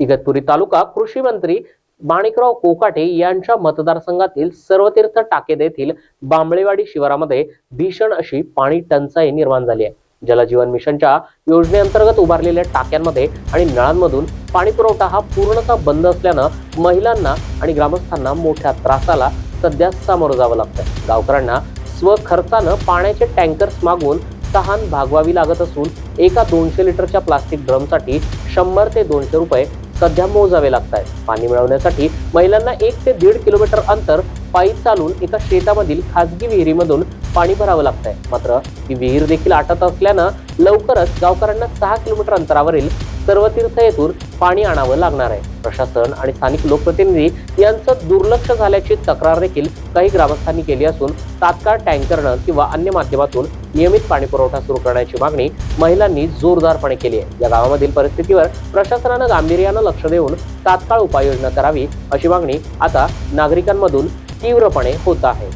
इगतपुरी तालुका कृषी मंत्री माणिकराव कोकाटे यांच्या मतदारसंघातील सर्वतीर्थ टाकेद येथील बांबळेवाडी शिवारामध्ये भीषण अशी पाणी टंचाई निर्माण झाली आहे. जलजीवन मिशनच्या योजनेअंतर्गत उभारलेल्या टाक्यांमध्ये आणि नळांमधून पाणी पुरवठा हा पूर्णतः बंद असल्यानं महिलांना आणि ग्रामस्थांना मोठ्या त्रासाला सध्या सामोरं जावं लागतं गावकऱ्यांना स्वखर्चानं पाण्याचे टँकर्स मागून तहान भागवावी लागत असून एका दोनशे लिटरच्या प्लास्टिक ड्रमसाठी शंभर ते दोनशे रुपये सध्या मोजावे लागत आहेत पाणी मिळवण्यासाठी महिलांना एक ते दीड किलोमीटर अंतर पायी चालून एका शेतामधील खासगी विहिरीमधून पाणी भरावं लागत आहे मात्र ही विहीर देखील आटत असल्यानं लवकरच गावकऱ्यांना सहा किलोमीटर अंतरावरील सर्वतीर्थ येथून पाणी आणावं लागणार आहे. प्रशासन आणि स्थानिक लोकप्रतिनिधी यांचं दुर्लक्ष झाल्याची तक्रार देखील काही ग्रामस्थांनी केली असून तात्काळ टँकरनं किंवा अन्य माध्यमातून नियमित पाणी पुरवठा सुरू करण्याची मागणी महिलांनी जोरदारपणे केली आहे. या गावामधील परिस्थितीवर प्रशासनानं गांभीर्यानं लक्ष देऊन तात्काळ उपाययोजना करावी अशी मागणी आता नागरिकांमधून तीव्रपणे होत आहे.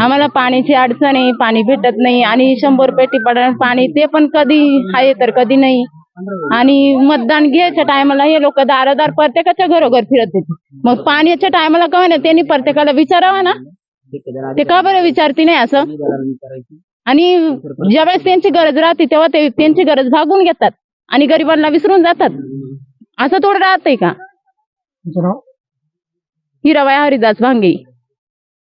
आम्हाला पाण्याची अडचण आहे पाणी भेटत नाही आणि शंभर पेटी पडणार पाणी ते पण कधी आहे तर कधी नाही. आणि मतदान घ्यायच्या टायमाला हे लोक दारोदार प्रत्येकाच्या घरोघर फिरत होते. मग पाण्याच्या टायमाला का ना त्यांनी प्रत्येकाला विचारावं ना. ते का बरं विचारती नाही असं? आणि ज्यावेळेस त्यांची गरज राहते तेव्हा ते त्यांची गरज भागून घेतात आणि गरिबांना विसरून जातात. असं थोडं राहतंय का? हिराबाई हरिदास भांगे.